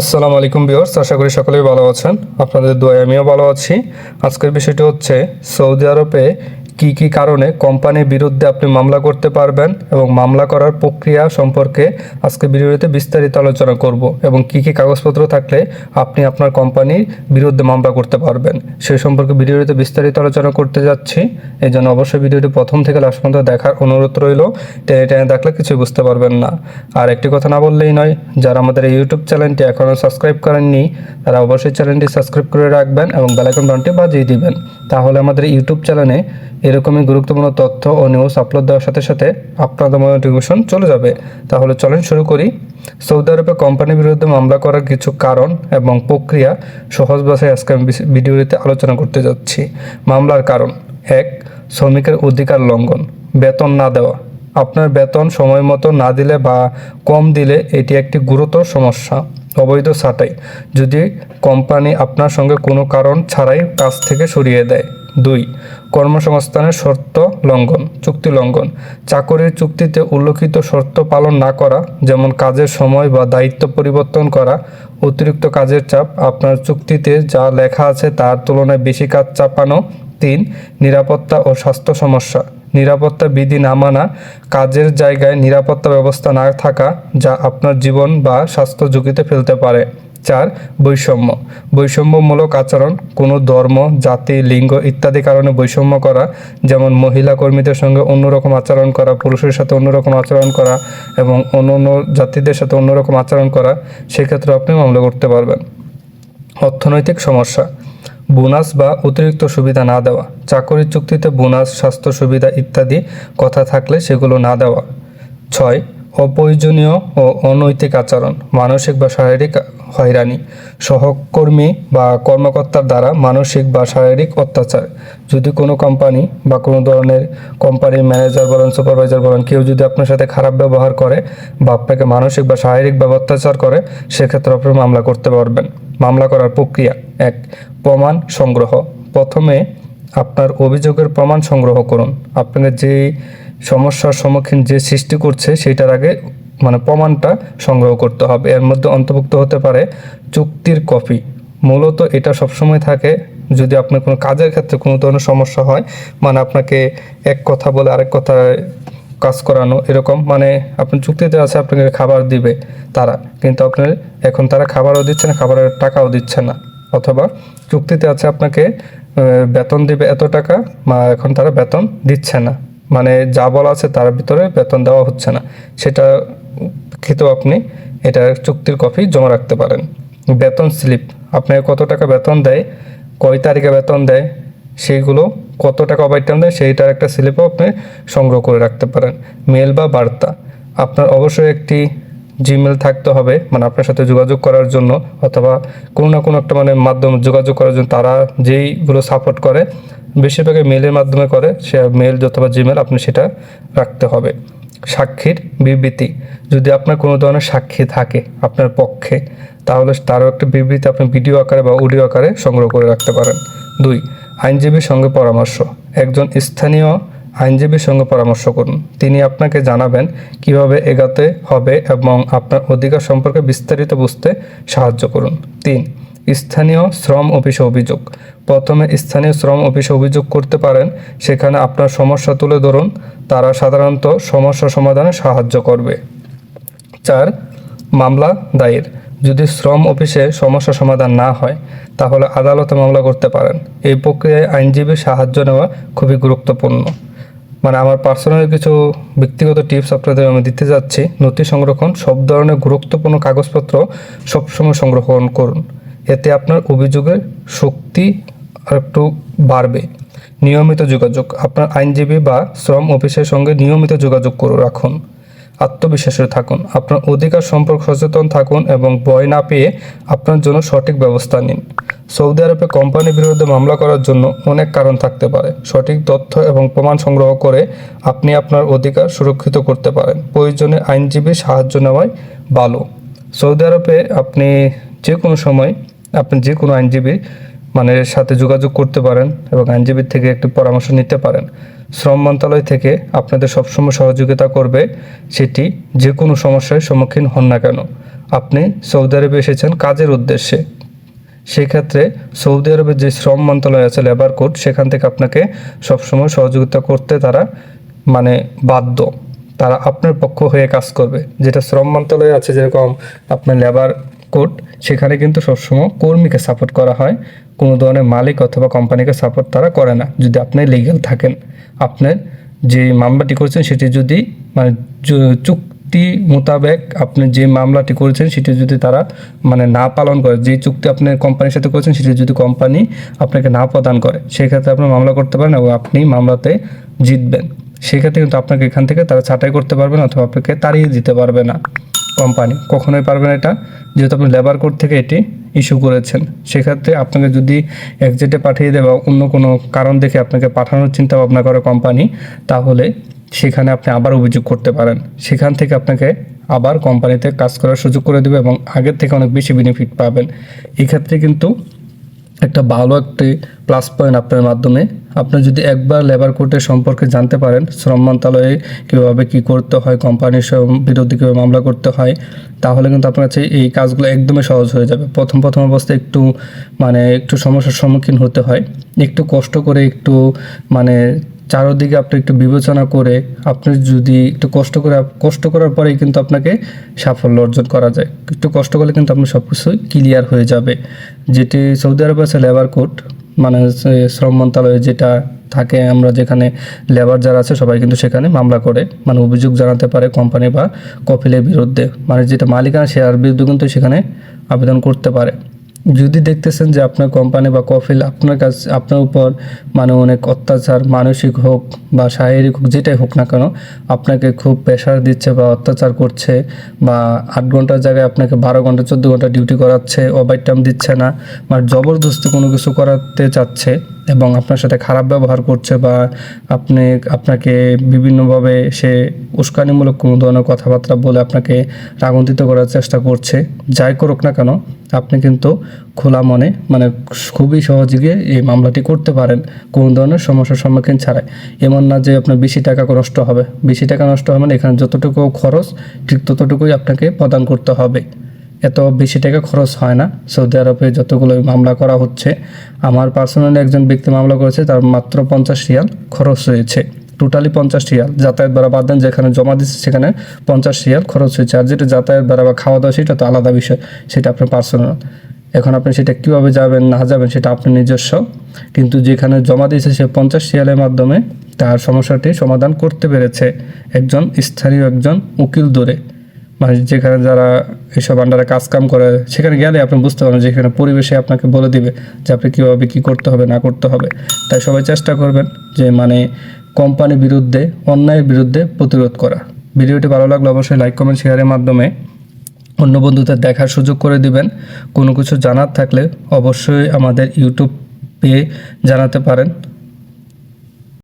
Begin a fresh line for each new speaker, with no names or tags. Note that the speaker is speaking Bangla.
আসসালামু আলাইকুম বিয়র্স আশা করি সকলেই ভালো আছেন। আপনাদের দোয়ায় আমিও ভালো আছি। আজকের বিষয়টি হচ্ছে সৌদি আরবে কি কি কারণে কোম্পানির বিরুদ্ধে আপনি মামলা করতে পারবেন এবং মামলা করার প্রক্রিয়া সম্পর্কে আজকে ভিডিওতে বিস্তারিত আলোচনা করব এবং কি কি কাগজপত্র থাকলে আপনি আপনার কোম্পানির বিরুদ্ধে মামলা করতে পারবেন। সেই সম্পর্কে ভিডিওতে বিস্তারিত আলোচনা করতে যাচ্ছি। এই জন্য অবশ্যই ভিডিওটি প্রথম থেকে লাস্ট পর্যন্ত দেখার অনুরোধ রইল। টেনে টেনে দেখলে কিছুই বুঝতে পারবেন না। আর একটি কথা না বললেই নয়, যারা আমাদের এই ইউটিউব চ্যানেলটি এখনও সাবস্ক্রাইব করেননি, তারা অবশ্যই চ্যানেলটি সাবস্ক্রাইব করে রাখবেন এবং বেলাইকন বাটনটি বাজিয়ে দিবেন। তাহলে আমাদের ইউটিউব চ্যানেলে এরকমই গুরুত্বপূর্ণ তথ্য ও নিউজ আপলোড দেওয়ার সাথে সাথে আপনাদের নোটিফিকেশন চলে যাবে। তাহলে চলেন শুরু করি। সৌদি আরবে কোম্পানির বিরুদ্ধে মামলা করার কিছু কারণ এবং প্রক্রিয়া সহজ ভাষায় আজকে আমি ভিডিওটিতে আলোচনা করতে যাচ্ছি। মামলার কারণ এক, শ্রমিকের অধিকার লঙ্ঘন। বেতন না দেওয়া। আপনার বেতন সময় মতো না দিলে বা কম দিলে এটি একটি গুরুতর সমস্যা। অবৈধ ছাঁটাই। যদি কোম্পানি আপনার সঙ্গে কোনো কারণ ছাড়াই কাজ থেকে সরিয়ে দেয়। দুই কর্মসংস্থানের শর্ত লঙ্ঘন, চুক্তি লঙ্ঘন। চাকরির চুক্তিতে উল্লেখিত শর্ত পালন না করা, যেমন কাজের সময় বা দায়িত্ব পরিবর্তন করা, অতিরিক্ত কাজের চাপ, আপনার চুক্তিতে যা লেখা আছে তার তুলনায় বেশি কাজ চাপানো। তিন, নিরাপত্তা ও স্বাস্থ্য সমস্যা। নিরাপত্তা বিধি না মানা, কাজের জায়গায় নিরাপত্তা ব্যবস্থা না থাকা যা আপনার জীবন বা স্বাস্থ্য ঝুঁকিতে ফেলতে পারে। চার, বৈষম্য। বৈষম্যমূলক আচরণ, কোনো ধর্ম, জাতি, লিঙ্গ ইত্যাদি কারণে বৈষম্য করা, যেমন মহিলা কর্মীদের সঙ্গে অন্যরকম আচরণ করা, পুরুষের সাথে অন্যরকম আচরণ করা এবং অন্য অন্য জাতিদের সাথে অন্যরকম আচরণ করা সেক্ষেত্রে আপনি মামলা করতে পারবেন। অর্থনৈতিক সমস্যা। বোনাস বা অতিরিক্ত সুবিধা না দেওয়া, চাকরির চুক্তিতে বোনাস, স্বাস্থ্য সুবিধা ইত্যাদি কথা থাকলে সেগুলো না দেওয়া। ছয় অপ্রয়োজনীয় ও অনৈতিক আচরণ, মানসিক বা শারীরিক হয়রানি সহকর্মী বা কর্মকর্তার দ্বারা মানসিক বা শারীরিক অত্যাচার। যদি কোনো কোম্পানি বা কোনো ধরনের কোম্পানির ম্যানেজার বলেন, সুপারভাইজার বলেন, কেউ যদি আপনার সাথে খারাপ ব্যবহার করে বা আপনাকে মানসিক বা শারীরিকভাবে অত্যাচার করে, সেক্ষেত্রে আপনি মামলা করতে পারবেন। মামলা করার প্রক্রিয়া এক, প্রমাণ সংগ্রহ। প্রথমে আপনার অভিযোগের প্রমাণ সংগ্রহ করুন। আপনাকে যে সমস্যার সম্মুখীন যে সৃষ্টি করছে, সেটার আগে মানে প্রমাণটা সংগ্রহ করতে হবে। এর মধ্যে অন্তর্ভুক্ত হতে পারে চুক্তির কপি। মূলত এটা সবসময় থাকে যদি আপনার কোনো কাজের ক্ষেত্রে কোনো ধরনের সমস্যা হয় মানে আপনাকে এক কথা বলে আরেক কথা কাজ করানো এরকম মানে আপনি চুক্তিতে আছে আপনাকে খাবার দিবে তারা, কিন্তু আপনার এখন তারা খাবারও দিচ্ছে না, খাবারের টাকাও দিচ্ছে না। অথবা চুক্তিতে আছে আপনাকে বেতন দিবে এত টাকা এখন তারা বেতন দিচ্ছে না। মানে যা বলা আছে তার ভিতরে বেতন দেওয়া হচ্ছে না। সেটা ক্ষেত্রেও আপনি এটা চুক্তির কপি জমা রাখতে পারেন। বেতন স্লিপ আপনাকে কত টাকা বেতন দেয়, কয় তারিখে বেতন দেয়, সেইগুলো কত টাকা ওভারটাইম দেয়, সেইটার একটা স্লিপও আপনি সংগ্রহ করে রাখতে পারেন। মেল বা বার্তা, আপনার অবশ্যই একটি জিমেল থাকতে হবে মানে আপনার সাথে যোগাযোগ করার জন্য, অথবা কোনো না কোনো একটা মানে মাধ্যম যোগাযোগ করার জন্য তারা যেইগুলো সাপোর্ট করে বেশিরভাগই মেলের মাধ্যমে করে, সে মেল অথবা জিমেল আপনি সেটা রাখতে হবে। সাক্ষীর বিবৃতি, যদি আপনার কোনো ধরনের সাক্ষী থাকে আপনার পক্ষে, তাহলে তারও একটা বিবৃতি আপনি ভিডিও আকারে বা অডিও আকারে সংগ্রহ করে রাখতে পারেন। দুই, আইনজীবীর সঙ্গে পরামর্শ, একজন স্থানীয় আইনজীবীর সঙ্গে পরামর্শ করুন। তিনি আপনাকে জানাবেন কীভাবে এগাতে হবে এবং আপনার অধিকার সম্পর্কে বিস্তারিত বুঝতে সাহায্য করুন। তিন স্থানীয় শ্রম অফিসে অভিযোগ। প্রথমে স্থানীয় শ্রম অফিসে অভিযোগ করতে পারেন, সেখানে আপনার সমস্যা তুলে ধরুন, তারা সাধারণত সমস্যা সমাধানে সাহায্য করবে। চার, মামলা দায়ের। যদি শ্রম অফিসে সমস্যা সমাধান না হয়, তাহলে আদালতে মামলা করতে পারেন। এই প্রক্রিয়ায় আইনজীবীর সাহায্য নেওয়া খুবই গুরুত্বপূর্ণ। মানে আমার পার্সোনাল কিছু ব্যক্তিগত টিপস আপনাদের আমি দিতে যাচ্ছি। নথি সংরক্ষণ, সব ধরনের গুরুত্বপূর্ণ কাগজপত্র সবসময় সংরক্ষণ করুন। এতে আপনার অভিযোগের শক্তি আর একটু বাড়বে। নিয়মিত যোগাযোগ। আপনার আইনজীবী বা শ্রম অফিসের সঙ্গে নিয়মিত যোগাযোগ করে রাখুন। আত্মবিশ্বাসী থাকুন। আপনার অধিকার সম্পর্কে সচেতন থাকুন এবং ভয় না পেয়ে আপনার জন্য সঠিক ব্যবস্থা নিন। সৌদি আরবে কোম্পানির বিরুদ্ধে মামলা করার জন্য অনেক কারণ থাকতে পারে। সঠিক তথ্য এবং প্রমাণ সংগ্রহ করে আপনি আপনার অধিকার সুরক্ষিত করতে পারেন। প্রয়োজনে আইনজীবীর সাহায্য নেওয়াই ভালো। সৌদি আরবে আপনি যে কোনো সময় আপনি যে কোনো আইনজীবী মানে সাথে যোগাযোগ করতে পারেন এবং আইনজীবীর থেকে একটি পরামর্শ নিতে পারেন। শ্রম মন্ত্রণালয় থেকে আপনাদের সবসময় সহযোগিতা করবে সেটি যে কোনো সমস্যার সম্মুখীন হন না কেন। আপনি সৌদি আরবে এসেছেন কাজের উদ্দেশ্যে। সেক্ষেত্রে সৌদি আরবের যে শ্রম মন্ত্রণালয় আছে লেবার কোড সেখান থেকে আপনাকে সবসময় সহযোগিতা করতে তারা মানে বাধ্য। তারা আপনার পক্ষ হয়ে কাজ করবে। যেটা শ্রম মন্ত্রণালয় আছে যেরকম আপনার লেবার কোড সেখানে কিন্তু সবসময় কর্মীকে সাপোর্ট করা হয়। কোনো ধরনের মালিক অথবা কোম্পানিকে সাপোর্ট তারা করে না। যদি আপনি লিগ্যাল থাকেন আপনার যে মামলাটি করেছেন সেটি যদি মানে চুক্তি মোতাবেক আপনি যে মামলাটি করেছেন সেটি যদি তারা মানে না পালন করে, যে চুক্তি আপনি কোম্পানির সাথে করেছেন সেটি যদি কোম্পানি আপনাকে না প্রদান করে, সেক্ষেত্রে আপনি মামলা করতে পারেন এবং আপনি মামলাতে জিতবেন। সেক্ষেত্রে কিন্তু আপনাকে এখান থেকে তারা ছাঁটাই করতে পারবে না অথবা আপনাকে তাড়িয়ে দিতে পারবে না কোম্পানি কখনোই পারবে না এটা। যেহেতু আপনি লেবার কোড থেকে এটি ইস্যু করেছেন, সেক্ষেত্রে আপনাকে যদি একজেটে পাঠিয়ে দেয় বা অন্য কোনো কারণ দেখে আপনাকে পাঠানোর চিন্তা ভাবনা করে কোম্পানি তাহলে সেখানে আপনি আবার অভিযোগ করতে পারেন। সেখান থেকে আপনাকে আবার কোম্পানিতে কাজ করার সুযোগ করে দেবে এবং আগের থেকে অনেক বেশি বেনিফিট পাবেন। এক্ষেত্রে কিন্তু একটা ভালো একটি প্লাস পয়েন্ট আপনার মাধ্যমে। আপনি যদি একবার লেবার কোর্টের সম্পর্কে জানতে পারেন, শ্রম মন্ত্রণালয়ে কীভাবে কী করতে হয় কোম্পানির বিরুদ্ধে কীভাবে মামলা করতে হয়, তাহলে কিন্তু আপনার কাছে এই কাজগুলো একদমই সহজ হয়ে যাবে। প্রথম প্রথম অবস্থায় একটু মানে একটু সমস্যার সম্মুখীন হতে হয়। একটু কষ্ট করে একটু মানে চারোদিকে আপনি একটু বিবেচনা করে আপনি যদি একটু কষ্ট করে কষ্ট করার পরেই কিন্তু আপনাকে সাফল্য অর্জন করা যায়। একটু কষ্ট করলে কিন্তু আপনার সব কিছুই ক্লিয়ার হয়ে যাবে। যেটি সৌদি আরবে আছে লেবার কোর্ট মানে শ্রম মন্ত্রণালয়ে যেটা থাকে, আমরা যেখানে লেবার যারা আছে সবাই কিন্তু সেখানে মামলা করে। মানে অভিযোগ জানাতে পারে কোম্পানি বা কপিলের বিরুদ্ধে। মানে যেটা মালিকানা শেয়ার বিরুদ্ধে কিন্তু সেখানে আবেদন করতে পারে। যদি দেখতেছেন যে আপনার কোম্পানি বা কফিল আপনার কাছে আপনার উপর মানে অনেক অত্যাচার, মানসিক হোক বা শারীরিক হোক, যেটাই হোক না কেন, আপনাকে খুব প্রেশার দিচ্ছে বা অত্যাচার করছে বা আট ঘণ্টার জায়গায় আপনাকে বারো ঘণ্টা, চোদ্দ ঘণ্টা ডিউটি করাচ্ছে ওভার টাইম দিচ্ছে না বা জবরদস্তি কোনো কিছু করাতে চাচ্ছে এবং আপনার সাথে খারাপ ব্যবহার করছে বা আপনি, আপনাকে বিভিন্নভাবে সে উস্কানিমূলক কোনো ধরনের কথাবার্তা বলে আপনাকে রাগান্বিত করার চেষ্টা করছে, যাই করুক না কেন, আপনি কিন্তু খোলা মনে মানে খুবই সহজে এই মামলাটি করতে পারেন কোনো ধরনের সমস্যার সম্মুখীন ছাড়াই। এমন না যে আপনার বেশি টাকা নষ্ট হবে। বেশি টাকা নষ্ট হবে না এখানে যতটুকু খরচ, ঠিক ততটুকুই আপনাকে প্রদান করতে হবে। এত বেশি টাকা খরচ হয় না। সৌদি আরবে যতগুলো মামলা করা হচ্ছে, আমার পার্সোনালি একজন ব্যক্তি মামলা করেছে, তার মাত্র পঞ্চাশ রিয়াল খরচ হয়েছে। টোটালি পঞ্চাশ রিয়াল। যাতায়াত ভাড়া বাদ দেন, যেখানে জমা দিচ্ছে সেখানে পঞ্চাশ রিয়াল খরচ হয়েছে। আর যেটা যাতায়াত ভাড়া বা খাওয়া দাওয়া, সেটা তো আলাদা বিষয়, সেটা আপনার পার্সোনাল এখন আপনি সেটা কীভাবে যাবেন, না যাবেন, সেটা আপনার নিজস্ব। কিন্তু যেখানে জমা দিয়েছে, সে পঞ্চাশ রিয়ালের মাধ্যমে তার সমস্যাটি সমাধান করতে পেরেছে একজন স্থানীয় একজন উকিল দূরে মানে যেখানে যারা এসব আন্ডারে কাজ কাম করে, সেখানে গেলে আপনি বুঝতে পারবেন যে এখানে পরিবেশে আপনাকে বলে দিবে যে আপনি কীভাবে কী করতে হবে, না করতে হবে। তাই সবাই চেষ্টা করবেন যে মানে কোম্পানির বিরুদ্ধে, অন্যায়ের বিরুদ্ধে প্রতিরোধ করা। ভিডিওটি ভালো লাগলে অবশ্যই লাইক কমেন্ট শেয়ারের মাধ্যমে অন্য বন্ধুদের দেখার সুযোগ করে দিবেন। কোনো কিছু জানার থাকলে অবশ্যই আমাদের ইউটিউব পেয়ে জানাতে পারেন।